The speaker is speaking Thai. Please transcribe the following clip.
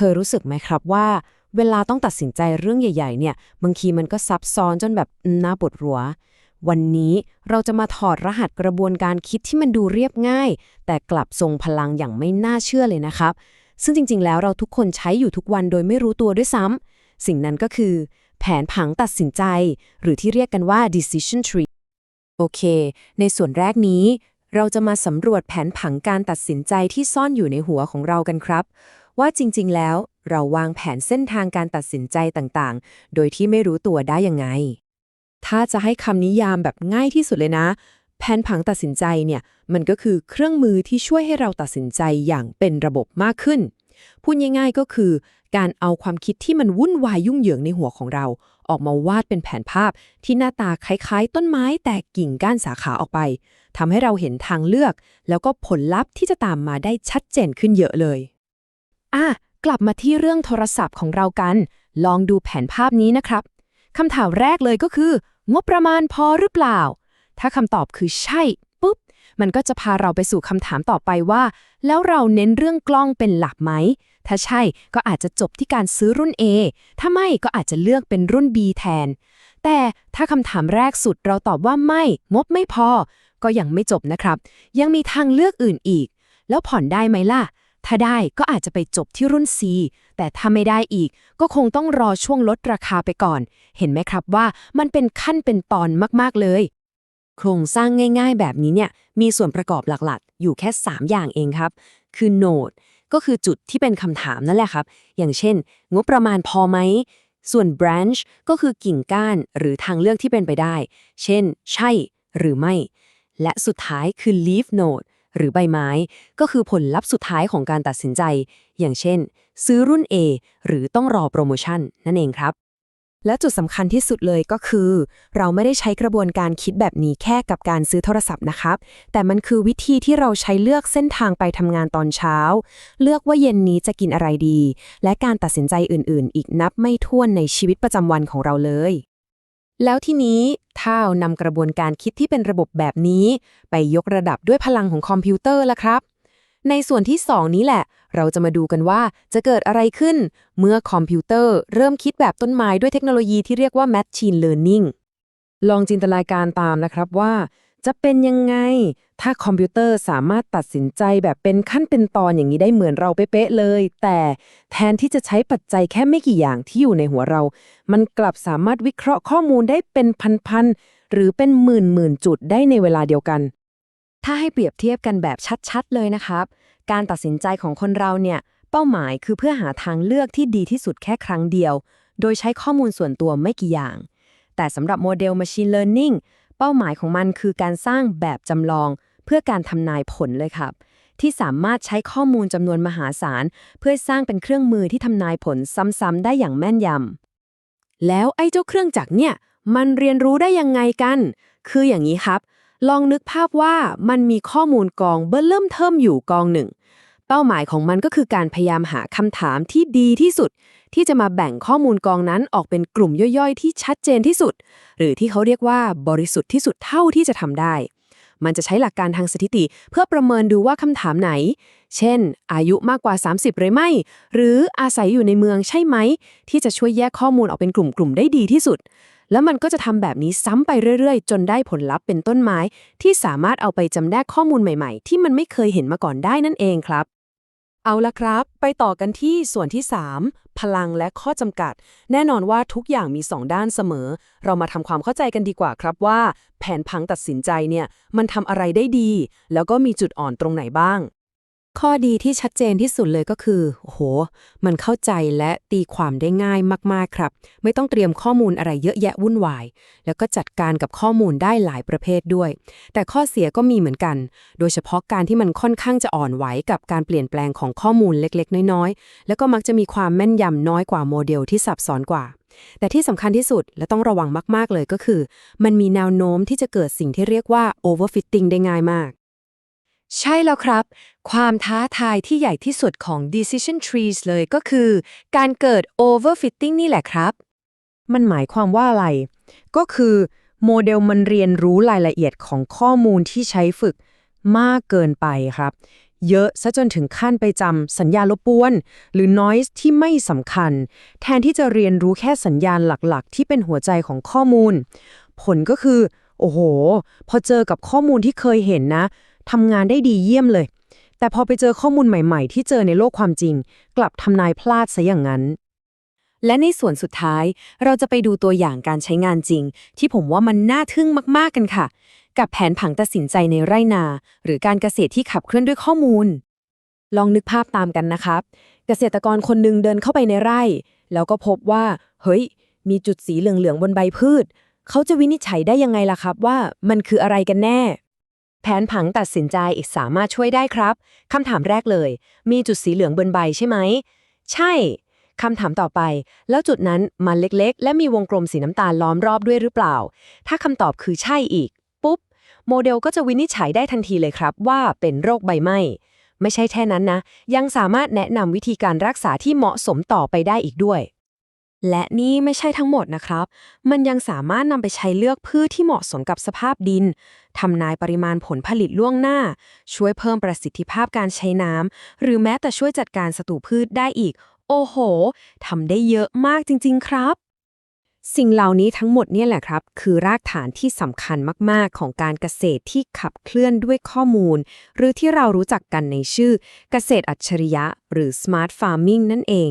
คยรู้สึกไหมครับว่า เวลาต้องตัดสินใจเรื่องใหญ่ ๆ เนี่ย บางทีมันก็ซับซ้อนจนแบบน่าปวดหัว วันนี้เราจะมาถอดรหัสกระบวนการคิดที่มันดูเรียบง่าย แต่กลับทรงพลังอย่างไม่น่าเชื่อเลยนะครับ ซึ่งจริง ๆ แล้วเราทุกคนใช้อยู่ทุกวันโดยไม่รู้ตัวด้วยซ้ำสิ่งนั้นก็คือ แผนผังตัดสินใจ หรือที่เรียกกันว่า decision tree โอเค ในส่วนแรกนี้ เราจะมาสำรวจแผนผังการตัดสินใจที่ซ่อนอยู่ในหัวของเรากันครับ ว่าจริง ๆ แล้ว เราวางแผนเส้นทางการตัดสินใจต่างๆ โดยที่ไม่รู้ตัวได้ยังไง ถ้าจะให้คำนิยามแบบง่ายที่สุดเลยนะ แผนผังตัดสินใจเนี่ยมันก็คือเครื่องมือที่ช่วยให้เราตัดสินใจอย่างเป็นระบบมากขึ้น พูดง่ายๆก็คือ การเอาความคิดที่มันวุ่นวายยุ่งเหยิงในหัวของเรา ออกมาวาดเป็นแผนภาพที่หน้าตาคล้ายๆ ต้นไม้แตกกิ่งก้านสาขาออกไปทำให้เราเห็นทางเลือก แล้วก็ผลลัพธ์ที่จะตามมาได้ชัดเจนขึ้นเยอะเลย อะกลับมาที่เรื่องโทรศัพท์ของเรากัน ลองดูแผนภาพนี้นะครับคำถามแรกเลยก็คือ งบประมาณพอหรือเปล่า ถ้าคำตอบคือใช่ปุ๊บ มันก็จะพาเราไปสู่คำถามต่อไปว่า แล้วเราเน้นเรื่องกล้องเป็นหลักไหม ถ้าใช่ก็อาจจะจบที่การซื้อรุ่น A ถ้าไม่ก็อาจจะเลือกเป็นรุ่น B แทน แต่ถ้าคำถามแรกสุดเราตอบว่าไม่ งบไม่พอ ก็ยังไม่จบนะครับ ยังมีทางเลือกอื่นอีก แล้วผ่อนได้ไหมล่ะ ถ้าได้ก็อาจจะไปจบที่รุ่น C แต่ถ้าไม่ได้อีก ก็คงต้องรอช่วงลดราคาไปก่อน เห็นไหมครับว่ามันเป็นขั้นเป็นตอนมากๆเลย โครงสร้างง่ายๆ แบบนี้เนี่ยมีส่วนประกอบหลักๆ อยู่แค่ 3 อย่างเองครับ คือ node ก็คือจุดที่เป็นคำถามนั่นแหละครับ อย่างเช่น งบประมาณพอไหม ส่วน branch ก็คือกิ่งก้านหรือทางเลือกที่เป็นไปได้ เช่น ใช่หรือไม่ และสุดท้ายคือ leaf node หรือใบไม้ ก็คือผลลัพธ์สุดท้ายของการตัดสินใจ อย่างเช่น ซื้อรุ่น A หรือต้องรอโปรโมชั่นนั่นเองครับ และจุดสำคัญที่สุดเลยก็คือ เราไม่ได้ใช้กระบวนการคิดแบบนี้แค่กับการซื้อโทรศัพท์นะครับ แต่มันคือวิธีที่เราใช้เลือกเส้นทางไปทำงานตอนเช้า เลือกว่าเย็นนี้จะกินอะไรดี และการตัดสินใจอื่น ๆ อีกนับไม่ถ้วนในชีวิตประจำวันของเราเลย แล้วทีนี้ถ้านำกระบวนการคิดที่เป็นระบบแบบนี้ ไปยกระดับด้วยพลังของคอมพิวเตอร์ละครับ ในส่วนที่ 2 นี้แหละ เราจะมาดูกันว่าจะเกิดอะไรขึ้น เมื่อคอมพิวเตอร์เริ่มคิดแบบต้นไม้ด้วยเทคโนโลยีที่เรียกว่า Machine Learning ลองจินตนาการตามนะครับว่า จะเป็นยังไง ถ้าคอมพิวเตอร์สามารถตัดสินใจแบบเป็นขั้นเป็นตอนอย่างนี้ได้เหมือนเราเป๊ะเลย แต่แทนที่จะใช้ปัจจัยแค่ไม่กี่อย่างที่อยู่ในหัวเรา มันกลับสามารถวิเคราะห์ข้อมูลได้เป็นพันๆหรือเป็นหมื่นๆจุดได้ในเวลาเดียวกัน ถ้าให้เปรียบเทียบกันแบบชัดๆ เลยนะครับ การตัดสินใจของคนเราเนี่ย เป้าหมายคือเพื่อหาทางเลือกที่ดีที่สุดแค่ครั้งเดียว โดยใช้ข้อมูลส่วนตัวไม่กี่อย่าง แต่สำหรับโมเดล Machine Learning เป้าหมายของมันคือการสร้างแบบจำลอง เพื่อการทำนายผลเลยครับ ที่สามารถใช้ข้อมูลจำนวนมหาศาล เพื่อสร้างเป็นเครื่องมือที่ทำนายผลซ้ำๆได้อย่างแม่นยำแล้วไอ้เจ้าเครื่องจักรเนี่ยมันเรียนรู้ได้ยังไงกัน คืออย่างนี้ครับ ลองนึกภาพว่ามันมีข้อมูลกองเบื้อเริ่มเทิมอยู่กองหนึ่ง เป้าหมายของมันก็คือการพยายามหาคำถามที่ดีที่สุด ที่จะมาแบ่งข้อมูลกองนั้นออกเป็นกลุ่มย่อยๆ ที่ชัดเจนที่สุด หรือที่เขาเรียกว่าบริสุทธิ์ที่สุดเท่าที่จะทำได้ มันจะใช้หลักการทางสถิติ เพื่อประเมินดูว่าคำถามไหน เช่น อายุมากกว่า 30 หรือไม่ หรืออาศัยอยู่ในเมืองใช่ไหม ที่จะช่วยแยกข้อมูลออกเป็นกลุ่มๆได้ดีที่สุด แล้วมันก็จะทำแบบนี้ซ้ำไปเรื่อยๆ จนได้ผลลัพธ์เป็นต้นไม้ ที่สามารถเอาไปจำแนกข้อมูลใหม่ ๆ ที่มันไม่เคยเห็นมาก่อนได้นั่นเองครับ เอาละครับ ไปต่อกันที่ส่วนที่ 3 พลังและข้อจำกัด แน่นอนว่าทุกอย่างมี 2 ด้านเสมอ เรามาทำความเข้าใจกันดีกว่าครับว่า แผนพังตัดสินใจเนี่ย มันทำอะไรได้ดี แล้วก็มีจุดอ่อนตรงไหนบ้าง ข้อดีที่ชัดเจนที่สุดเลยก็คือโอ้โห มันเข้าใจและตีความได้ง่ายมาก ๆ ครับ ไม่ต้องเตรียมข้อมูลอะไรเยอะแยะวุ่นวาย แล้วก็จัดการกับข้อมูลได้หลายประเภทด้วย แต่ข้อเสียก็มีเหมือนกัน โดยเฉพาะการที่มันค่อนข้างจะอ่อนไหวกับการเปลี่ยนแปลงของข้อมูลเล็ก ๆ น้อย ๆ แล้วก็มักจะมีความแม่นยำน้อยกว่าโมเดลที่ซับซ้อนกว่า แต่ที่สำคัญที่สุดและต้องระวังมาก ๆ เลยก็คือ มันมีแนวโน้มที่จะเกิดสิ่งที่เรียกว่า overfitting ได้ง่ายมาก ใช่แล้วครับ ความท้าทายที่ใหญ่ที่สุดของ decision trees เลยก็คือ การเกิด overfitting นี่แหละครับ มันหมายความว่าอะไร ก็คือโมเดลมันเรียนรู้รายละเอียดของข้อมูลที่ใช้ฝึกมากเกินไปครับ เยอะซะจนถึงขั้นไปจำสัญญาณรบกวน หรือ noise ที่ไม่สำคัญ แทนที่จะเรียนรู้แค่สัญญาณหลักๆ ที่เป็นหัวใจของข้อมูล ผลก็คือ โอ้โห พอเจอกับข้อมูลที่เคยเห็นนะ ทำงานได้ดีเยี่ยมเลย แต่พอไปเจอข้อมูลใหม่ๆ ที่เจอในโลกความจริง กลับทำนายพลาดซะอย่างนั้น และในส่วนสุดท้าย เราจะไปดูตัวอย่างการใช้งานจริง ที่ผมว่ามันน่าทึ่งมากๆกันค่ะ กับแผนผังตัดสินใจในไร่นา หรือการเกษตรที่ขับเคลื่อนด้วยข้อมูล ลองนึกภาพตามกันนะครับ เกษตรกรคนหนึ่งเดินเข้าไปในไร่ แล้วก็พบว่า เฮ้ย มีจุดสีเหลืองๆบนใบพืชเขาจะวินิจฉัยได้ยังไงล่ะครับว่ามันคืออะไรกันแน่ แผนผังตัดสินใจอีกสามารถช่วยได้ครับ คำถามแรกเลย มีจุดสีเหลืองบนใบใช่ไหม ใช่ คำถามต่อไป แล้วจุดนั้นมันเล็กๆ และมีวงกลมสีน้ำตาลล้อมรอบด้วยหรือเปล่า ถ้าคำตอบคือใช่อีก ปุ๊บ โมเดลก็จะวินิจฉัยได้ทันทีเลยครับ ว่าเป็นโรคใบไหม้ ไม่ใช่แค่นั้นนะ ยังสามารถแนะนำวิธีการรักษาที่เหมาะสมต่อไปได้อีกด้วย และนี่ไม่ใช่ทั้งหมดนะครับ มันยังสามารถนำไปใช้เลือกพืชที่เหมาะสมกับสภาพดิน ทำนายปริมาณผลผลิตล่วงหน้า ช่วยเพิ่มประสิทธิภาพการใช้น้ำ หรือแม้แต่ช่วยจัดการศัตรูพืชได้อีก โอ้โห ทำได้เยอะมากจริง ๆ ครับ สิ่งเหล่านี้ทั้งหมดเนี่ยแหละครับ คือรากฐานที่สำคัญมาก ๆ ของการเกษตรที่ขับเคลื่อนด้วยข้อมูล หรือที่เรารู้จักกันในชื่อเกษตรอัจฉริยะ หรือ smart farming นั่นเอง